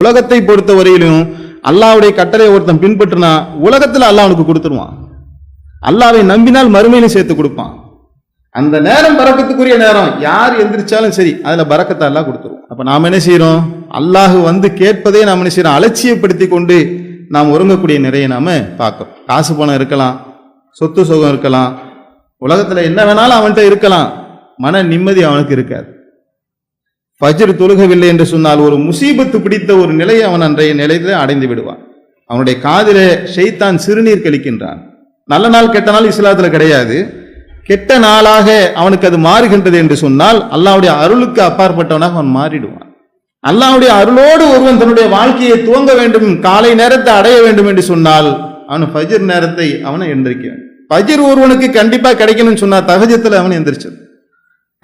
உலகத்தை பொறுத்த வரையிலும் அல்லாஹ்வுடைய கட்டளை ஒருத்தன் பின்பற்றினா உலகத்தில் அல்லாஹ் அவனுக்கு கொடுத்துருவான். அல்லாவை நம்பினால் மறுமையிலும் சேர்த்து கொடுப்பான். அந்த நேரம் பறக்கத்துக்குரிய நேரம். யார் எந்திரிச்சாலும் சரி அதில் பறக்கத்தை அல்லாஹ் கொடுத்துருவோம் அப்போ நாம் என்ன செய்கிறோம் அல்லாஹ் வந்து கேட்பதே நாம் என்ன செய்கிறோம் அலட்சியப்படுத்தி கொண்டு நாம் உறங்கக்கூடிய நிறைய நாம பார்க்கணும் காசு பணம் இருக்கலாம் சொத்து சுகம் இருக்கலாம் உலகத்தில் என்ன வேணாலும் அவன்கிட்ட இருக்கலாம். மன நிம்மதி அவனுக்கு இருக்காது. ஃபஜ்ர் தொழுகவில்லை என்று சொன்னால் ஒரு முசீபத்து பிடித்த ஒரு நிலையை அவன் அன்றைய நிலையில அடைந்து விடுவான். அவனுடைய காதில ஷெய்தான் சிறுநீர் கழிக்கின்றான். நல்ல நாள் கெட்ட நாள் இஸ்லாத்துல கிடையாது. கெட்ட நாளாக அவனுக்கு அது மாறுகின்றது என்று சொன்னால் அல்லாவுடைய அருளுக்கு அப்பாற்பட்டவனாக அவன் மாறிடுவான். அல்லாவுடைய அருளோடு ஒருவன் தன்னுடைய வாழ்க்கையை துவங்க வேண்டும் காலை நேரத்தை அடைய வேண்டும் என்று சொன்னால் அவன் ஃபஜ்ர் நேரத்தை அவனை எந்திரிக்க வேண்டும். ஃபஜ்ர் ஒருவனுக்கு கண்டிப்பாக கிடைக்கணும்னு சொன்னால் தகஜத்தில் அவன் எந்திரிச்சது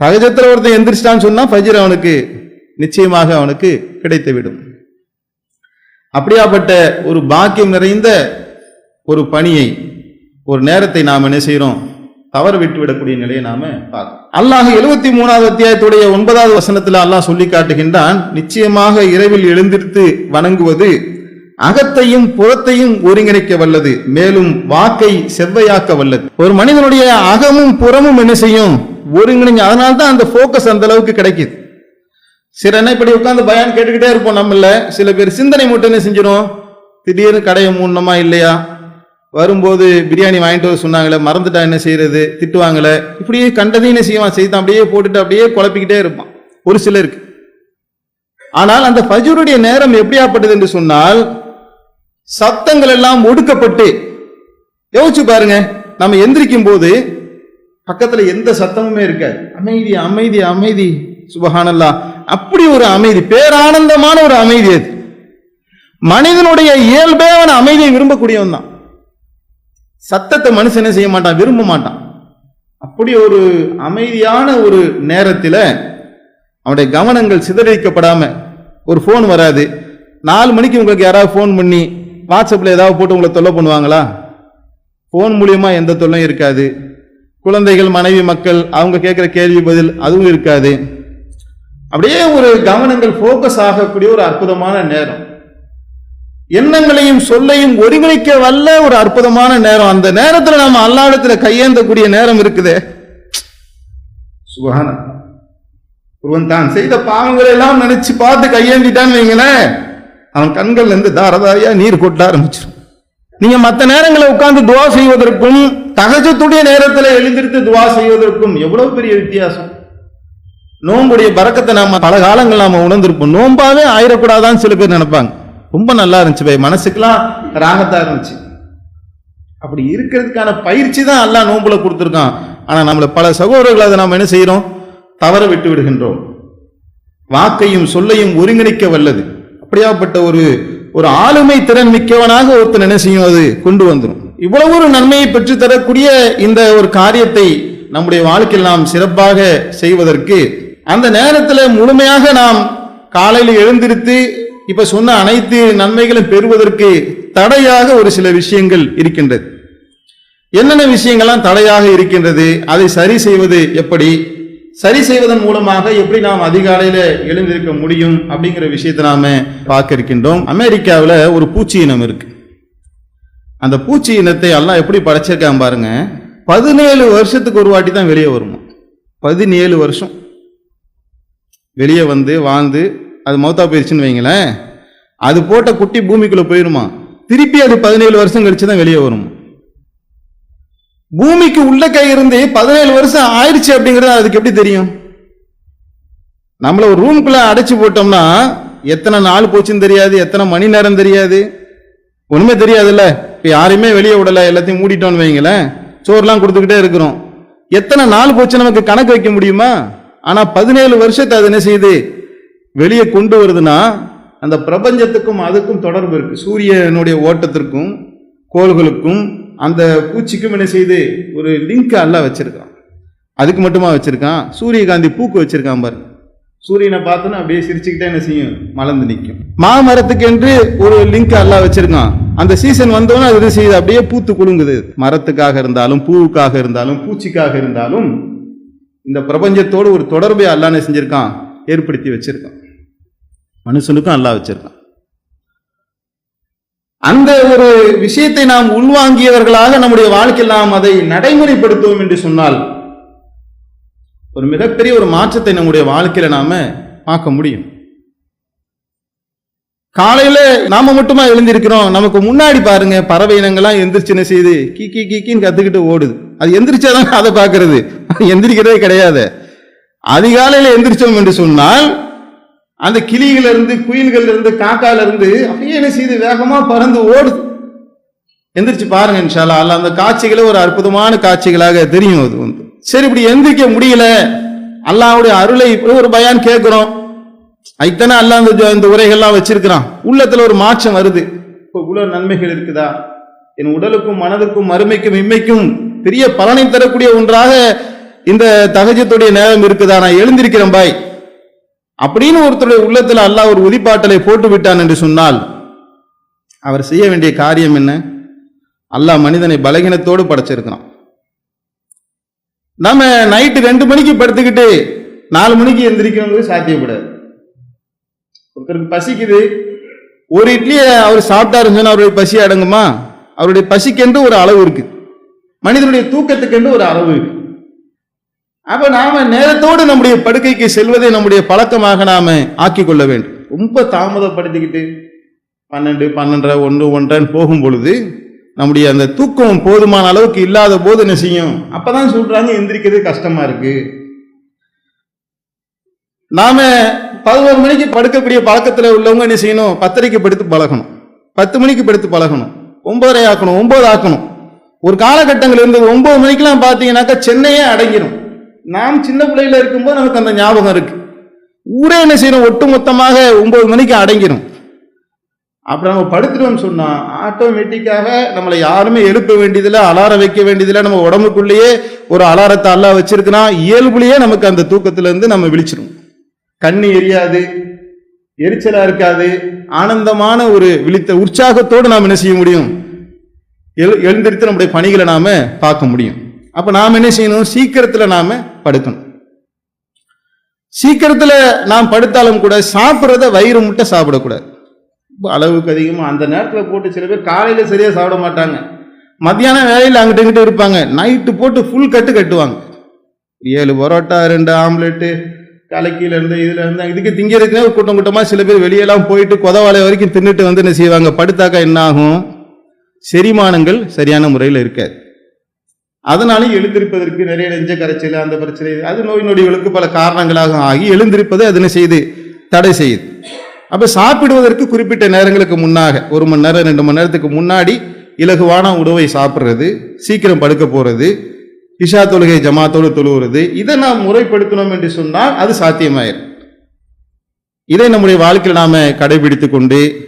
பகஜத்தில் ஒருத்தன் எந்திரிச்சிட்டான்னு சொன்னா ஃபஜிர் அவனுக்கு நிச்சயமாக அவனுக்கு கிடைத்துவிடும். அப்படியாப்பட்ட ஒரு பாக்கியம் நிறைந்த ஒரு பணியை ஒரு நேரத்தை நாம் என்ன செய்கிறோம் தவறு விட்டு விடக்கூடிய நிலையை நாம பார்க்கணும். அல்லாஹ் எழுபத்தி மூணாவது அத்தியாயத்துடைய ஒன்பதாவது வசனத்தில் அல்லாஹ் சொல்லி காட்டுகின்றான் நிச்சயமாக இரவில் எழுந்திருத்து வணங்குவது அகத்தையும் புறத்தையும் ஒருங்கிணைக்க வல்லது மேலும் வாக்கை செவ்வையாக்க வல்லது. ஒரு மனிதனுடைய அகமும் புறமும் என்ன செய்யும்? ஒருங்கிணைஞ்சு அதனால தான் அந்த ஃபோக்கஸ் அந்த அளவுக்கு கிடைக்குது. சில என்ன இப்படி உட்காந்து பயான் கேட்டுக்கிட்டே இருப்போம் நம்மள சில பேர் சிந்தனை மட்டும் என்ன செஞ்சிடும் திடீர்னு கடையை மூடணுமா இல்லையா? வரும்போது பிரியாணி வாங்கிட்டு வர சொன்னாங்களே மறந்துட்டா என்ன செய்யறது? திட்டுவாங்களே. இப்படியே கண்டதையும் என்ன செய்வான்? செய்தான் அப்படியே போட்டுட்டு அப்படியே குழப்பிக்கிட்டே இருப்பான். ஒரு சிலருக்கு. ஆனால் அந்த ஃபஜ்ருடைய நேரம் எப்படியாப்பட்டது என்று சொன்னால் சத்தங்கள் எல்லாம் ஒடுக்கப்பட்டு யோசிச்சு பாருங்க நம்ம எந்திரிக்கும் போது பக்கத்துல எந்த சத்தமுமே இருக்காது. அமைதி அமைதி அமைதி. சுபஹானல்லா அப்படி ஒரு அமைதி பேரானந்தமான ஒரு அமைதி அது. மனிதனுடைய இயல்பே அவன் அமைதியை விரும்பக்கூடியவன் தான். சத்தத்தை மனுஷன் என்ன செய்ய மாட்டான்? விரும்ப மாட்டான். அப்படி ஒரு அமைதியான ஒரு நேரத்தில் அவனுடைய கவனங்கள் சிதறடிக்கப்படாம ஒரு ஃபோன் வராது. நாலு மணிக்கு உங்களுக்கு யாராவது ஃபோன் பண்ணி வாட்ஸ்அப்பில் ஏதாவது போட்டு உங்களை தொல்லை பண்ணுவாங்களா? ஃபோன் மூலியமா எந்த தொல்லையும் இருக்காது. குழந்தைகள் மனைவி மக்கள் அவங்க கேட்குற கேள்வி பதில் அதுவும் இருக்காது. அப்படியே ஒரு கவனங்கள் ஃபோக்கஸ் ஆகக்கூடிய ஒரு அற்புதமான நேரம். எண்ணங்களையும் சொல்லையும் ஒருங்கிணைக்க வல்ல ஒரு அற்புதமான நேரம். அந்த நேரத்தில் நம்ம அல்லாடத்தில் கையேந்தக்கூடிய நேரம் இருக்குதே. சுகான ஒருவன் தான் செய்த பாவங்களை எல்லாம் நினைச்சு பார்த்து கையேந்திட்டான்னு வைங்களேன் அவன் கண்கள்ல இருந்து தாரதாரியா நீர் கொட்ட ஆரம்பிச்சிடும் நீங்க மற்ற நேரங்களை உட்கார்ந்து துவா செய்வதற்கும் தகஜத்துடைய நேரத்தில் எழுந்திருத்து துவா செய்வதற்கும் எவ்வளவு பெரிய வித்தியாசம்? நோம்புடைய பறக்கத்தை நாம பல காலங்கள் நாம உணர்ந்திருப்போம். நோம்பாவே ஆயிடக்கூடாதான்னு சில பேர் நினைப்பாங்க. ரொம்ப நல்லா இருந்துச்சு பை மனசுக்கெல்லாம் ராகத்தா இருந்துச்சு. அப்படி இருக்கிறதுக்கான பயிற்சி தான் எல்லாம் நோம்புல கொடுத்துருக்கான். ஆனா நம்மள பல சகோதரர்கள் அதை நாம் என்ன செய்யறோம் தவற விட்டு விடுகின்றோம். வாக்கையும் சொல்லையும் ஒருங்கிணைக்க வல்லது. அப்படியாப்பட்ட ஒரு ஒரு ஆளுமை திறன் மிக்கவனாக ஒருத்தன் என்ன செய்யும்? அது கொண்டு வந்துடும் இவ்வளவு ஒரு நன்மையை பெற்று தரக்கூடிய இந்த ஒரு காரியத்தை நம்முடைய வாழ்க்கையில் நாம் சிறப்பாக செய்வதற்கு அந்த நேரத்தில் முழுமையாக நாம் காலையில் எழுந்திருத்து இப்ப சொன்ன அனைத்து நன்மைகளும் பெறுவதற்கு தடையாக ஒரு சில விஷயங்கள் இருக்கின்றது. என்னென்ன விஷயங்கள்லாம் தடையாக இருக்கின்றது அதை சரி செய்வது எப்படி சரி செய்வதன் மூலமாக எப்படி நாம் அதிகாலையில் எழுந்திருக்க முடியும் அப்படிங்கிற விஷயத்தை நாம பார்க்க இருக்கின்றோம். அமெரிக்காவில் ஒரு பூச்சி இனம் இருக்குது அந்த பூச்சி இனத்தை எல்லாம் எப்படி படைச்சிருக்கான் பாருங்க. பதினேழு வருஷத்துக்கு ஒரு வாட்டி தான் வெளியே வருமா? பதினேழு வருஷம். வெளியே வந்து வாழ்ந்து அது மௌத்தா போயிடுச்சுன்னு வைங்களேன். அது போட்ட குட்டி பூமிக்குள்ள போயிருமா? திருப்பி அது பதினேழு வருஷம் கழிச்சு தான் வெளியே வரும்? பூமிக்கு உள்ள கை இருந்து பதினேழு வருஷம் ஆயிடுச்சு அப்படிங்கிறது அதுக்கு எப்படி தெரியும்? நம்மள ஒரு ரூம்குள்ள அடைச்சு போட்டோம்னா எத்தனை நாள் போச்சுன்னு தெரியாது எத்தனை மணி நேரம் தெரியாது? ஒண்ணுமே தெரியாதுல்ல. இப்போ யாரையுமே வெளியே விடல எல்லாத்தையும் மூடிட்டோன்னு வைங்களேன். சோறுலாம் கொடுத்துக்கிட்டே இருக்கிறோம். எத்தனை நாள் போச்சு நமக்கு கணக்கு வைக்க முடியுமா? ஆனா பதினேழு வருஷத்தை அது என்ன செய்யுது? வெளியே கொண்டு வருதுன்னா அந்த பிரபஞ்சத்துக்கும் அதுக்கும் தொடர்பு இருக்கு. சூரியனுடைய ஓட்டத்திற்கும் கோள்களுக்கும் அந்த பூச்சிக்கும் என்ன செய்யுது? ஒரு லிங்க் அல்ல வச்சிருக்கான். அதுக்கு மட்டுமா வச்சிருக்கான். சூரியகாந்தி பூக்கு வச்சிருக்கான் பாரு சூரியனை பார்த்தோன்னா அப்படியே சிரிச்சுக்கிட்டே என்ன செய்யும்? மலர்ந்து நிற்கும். மாமரத்துக்கு என்று ஒரு லிங்க் எல்லாம் வச்சிருக்கான். அந்த சீசன் வந்தோன்னே அது என்ன செய்யுது? அப்படியே பூத்து குலுங்குது. மரத்துக்காக இருந்தாலும் பூவுக்காக இருந்தாலும் பூச்சிக்காக இருந்தாலும் இந்த பிரபஞ்சத்தோடு ஒரு தொடர்பை அல்லாஹ் என்ன செஞ்சிருக்கான்? ஏற்படுத்தி வச்சிருக்கான். மனுஷனுக்கும் அல்லாஹ் வச்சிருக்கான். அந்த ஒரு விஷயத்தை நாம் உள்வாங்கியவர்களாக நம்முடைய வாழ்க்கையில் நாம் அதை நடைமுறைப்படுத்துவோம் என்று சொன்னால் ஒரு மிகப்பெரிய ஒரு மாற்றத்தை நம்முடைய வாழ்க்கையில நாம பார்க்க முடியும். காலையில நாம மட்டுமா எழுந்திருக்கிறோம். நமக்கு முன்னாடி பாருங்க பறவை இனங்கள்லாம் எந்திரிச்சு என்ன செய்யுது? கீ கீ கீக்கின்னு கத்துக்கிட்டு ஓடுது. அது எந்திரிச்சாதான் அதை பார்க்கறது. அது எந்திரிக்கிறதே கிடையாது. அதிகாலையில எந்திரிச்சோம் என்று சொன்னால் அந்த கிளிகள் இருந்து குயில்கள் இருந்து காக்கால இருந்து அப்படியே என்ன செய்யுது? வேகமா பறந்து ஓடுது. எந்திரிச்சு பாருங்க இன்ஷாலா அல்ல அந்த காட்சிகளே ஒரு அற்புதமான காட்சிகளாக தெரியும் அது வந்து. சரி இப்படி எந்திரிக்க முடியல. அல்லாவுடைய அருளை இப்படி ஒரு பயான் கேட்கிறோம். ஐத்தனை அல்லாஹ் இந்த இந்த உரைகள்லாம் வச்சிருக்கிறான். உள்ளத்துல ஒரு மாற்றம் வருது. இப்போ இவ்வளவு நன்மைகள் இருக்குதா? என் உடலுக்கும் மனதுக்கும் மறுமைக்கும் இம்மைக்கும் பெரிய பலனை தரக்கூடிய ஒன்றாக இந்த தகஜத்துடைய நேரம் இருக்குதா? நான் எழுந்திருக்கிறேன் பாய். அப்படின்னு ஒருத்தருடைய உள்ளத்துல அல்லாஹ் ஒரு உதிப்பாட்டலை போட்டு விட்டான் என்று சொன்னால் அவர் செய்ய வேண்டிய காரியம் என்ன? அல்லாஹ் மனிதனை பலகீனத்தோடு படைச்சிருக்கிறான். நம்ம நைட்டு ரெண்டு மணிக்கு படுத்துக்கிட்டு நாலு மணிக்கு எந்திரிக்கணுங்கிறது சாத்தியப்படாது ஒருத்தருக்கு பசிக்குது. ஒரு இட்லியை அவர் சாப்பிட்டாருன்னு சொன்னால் அவருடைய பசி அடங்குமா? அவருடைய பசிக்கென்று ஒரு அளவு இருக்குது மனிதனுடைய தூக்கத்துக்கென்று ஒரு அளவு இருக்கு. அப்போ நாம நேரத்தோடு நம்முடைய படுக்கைக்கு செல்வதை நம்முடைய பழக்கமாக நாம ஆக்கிக்கொள்ள வேண்டும். ரொம்ப தாமதப்படுத்திக்கிட்டு பன்னெண்டு பன்னெண்டரை ஒன்று ஒன்றன்னு போகும் பொழுது நம்முடைய அந்த தூக்கம் போதுமான அளவுக்கு இல்லாத போது என்ன செய்யும்? அப்பதான் சொல்றாங்க எந்திரிக்கிறது கஷ்டமா இருக்கு. நாம பதினோரு மணிக்கு படுக்கக்கூடிய பழக்கத்துல உள்ளவங்க என்ன செய்யணும்? பத்தரைக்கு படுத்து பழகணும். பத்து மணிக்கு படுத்து பழகணும். ஒன்பதரை ஆக்கணும் ஒன்பது ஆக்கணும். ஒரு காலகட்டங்கள் இருந்தது ஒன்பது மணிக்கெல்லாம் பார்த்தீங்கன்னாக்கா சென்னையே அடங்கிடும் நாம் சின்ன பிள்ளையில இருக்கும்போது நமக்கு அந்த ஞாபகம் இருக்கு. ஊரே என்ன செய்யணும்? ஒட்டு மொத்தமாக ஒன்பது மணிக்கு அடங்கிடும் அப்புறம் நம்ம படுத்துட்டோம்னு சொன்னால் ஆட்டோமேட்டிக்காக நம்மளை யாருமே எழுப்ப வேண்டியதில்லை அலாரம் வைக்க வேண்டியதில்லை. நம்ம உடம்புக்குள்ளேயே ஒரு அலாரத்தை அல்லா வச்சிருக்குன்னா இயல்புலேயே நமக்கு அந்த தூக்கத்துல இருந்து நம்ம விழிச்சிடும் கண்ணு எரியாது எரிச்சலாக இருக்காது ஆனந்தமான ஒரு விழித்த உற்சாகத்தோடு நாம் என்ன செய்ய முடியும்? எழு எழுந்திருத்து நம்முடைய பணிகளை நாம் பார்க்க முடியும். அப்போ நாம் என்ன செய்யணும்? சீக்கிரத்தில் நாம் படுக்கணும். சீக்கிரத்தில் நாம் படுத்தாலும் கூட சாப்பிட்றத வயிறு முட்டை சாப்பிடக்கூடாது. அளவுக்கு அதிகமாக அந்த நேரத்தில் போட்டு சில பேர் காலையில் சரியாக சாப்பிட மாட்டாங்க. மத்தியானம் வேலையில் அங்கிட்ட இங்கிட்ட இருப்பாங்க. நைட்டு போட்டு ஃபுல் கட்டு கட்டுவாங்க. ஏழு பரோட்டா ரெண்டு ஆம்லெட்டு கலக்கியில இருந்து இதுல இருந்து இதுக்கு திங்கிறதுக்குனே கூட்டம் கூட்டமாக சில பேர் வெளியெல்லாம் போயிட்டு கொதவாலை வரைக்கும் தின்னுட்டு வந்து என்ன செய்வாங்க? படுத்தாக்கா என்ன ஆகும் செரிமானங்கள் சரியான முறையில் இருக்காது. அதனாலே எழுந்திருப்பதற்கு நிறைய நெஞ்ச கரைச்சல் அந்த பிரச்சனை அது நோய் நொடிகளுக்கு பல காரணங்களாக ஆகி எழுந்திருப்பது அது என்ன செய்யுது தடை செய்யுது. அப்போ சாப்பிடுவதற்கு குறிப்பிட்ட நேரங்களுக்கு முன்னாக ஒரு மணி நேரம் ரெண்டு மணி நேரத்துக்கு முன்னாடி இலகுவான உணவை சாப்பிட்றது சீக்கிரம் படுக்க போகிறது இஷா தொழுகை ஜமாத்தோடு தொழுகிறது இதை நாம் முறைப்படுத்தணும் என்று சொன்னால் அது சாத்தியமாயிரும். இதை நம்முடைய வாழ்க்கையில் நாம் கடைபிடித்து கொண்டு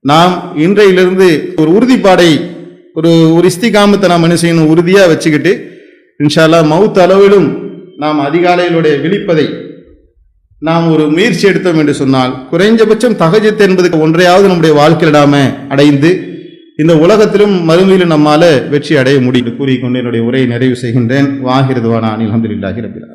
நாம் இன்றையிலிருந்து ஒரு உறுதிப்பாடை ஒரு ஒரு இஸ்திகாமத்தை நாம் என்ன செய்யணும் வச்சுக்கிட்டு இன்ஷால்லா மவுத் அளவிலும் நாம் அதிகாலையிலுடைய விழிப்பதை நாம் ஒரு முயற்சி எடுத்தோம் என்று சொன்னால் குறைஞ்சபட்சம் தகஜத்து என்பது ஒன்றையாவது நம்முடைய வாழ்க்கையில் நாம அடைந்து இந்த உலகத்திலும் மறுமையிலும் நம்மால வெற்றி அடைய முடியும் கூறிக்கொண்டு என்னுடைய உரையை நிறைவு செய்கின்றேன். வாகிருதுவான அனில் அஹமதுல்லாஹி ரபில்